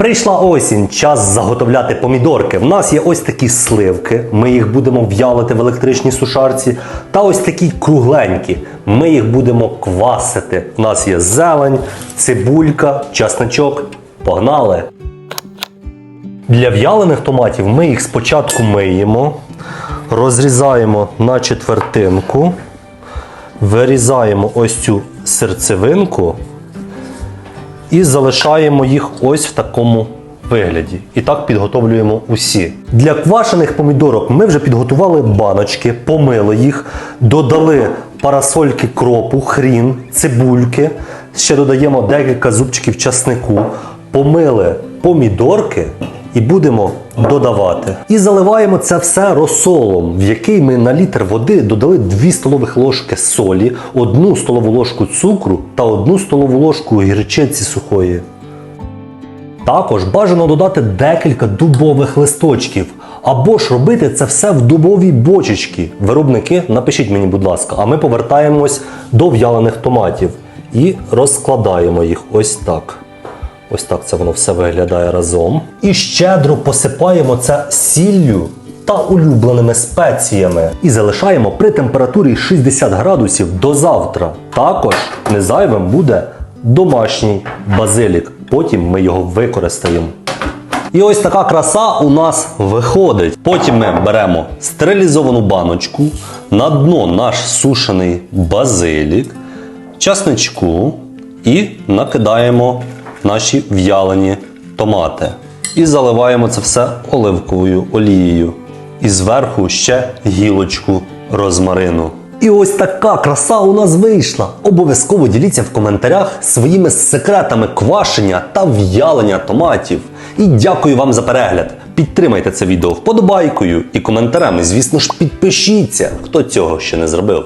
Прийшла осінь, час заготовляти помідорки. В нас є ось такі сливки, ми їх будемо в'ялити в електричній сушарці. Та ось такі кругленькі. Ми їх будемо квасити. У нас є зелень, цибулька, часничок. Погнали! Для в'ялених томатів ми їх спочатку миємо, розрізаємо на четвертинку, вирізаємо ось цю серцевинку і залишаємо їх ось в такому вигляді. І так підготовлюємо усі. Для квашених помідорок ми вже підготували баночки, помили їх, додали парасольки кропу, хрін, цибульки. Ще додаємо декілька зубчиків часнику, помили помідорки і будемо додавати. І заливаємо це все розсолом, в який ми на літр води додали 2 столових ложки солі, 1 столову ложку цукру та 1 столову ложку гірчиці сухої. Також бажано додати декілька дубових листочків. Або ж робити це все в дубовій бочечці. Виробники, напишіть мені, будь ласка, а ми повертаємось до в'ялених томатів і розкладаємо їх ось так. Ось так це воно все виглядає разом. І щедро посипаємо це сіллю та улюбленими спеціями. І залишаємо при температурі 60 градусів до завтра. Також не зайвим буде домашній базилік. Потім ми його використаємо. І ось така краса у нас виходить. Потім ми беремо стерилізовану баночку, на дно наш сушений базилік, часничку і накидаємо наші в'ялені томати. І заливаємо це все оливковою олією. І зверху ще гілочку розмарину. І ось така краса у нас вийшла. Обов'язково діліться в коментарях своїми секретами квашення та в'ялення томатів. І дякую вам за перегляд. Підтримайте це відео вподобайкою і коментарем. І, звісно ж, підпишіться, хто цього ще не зробив.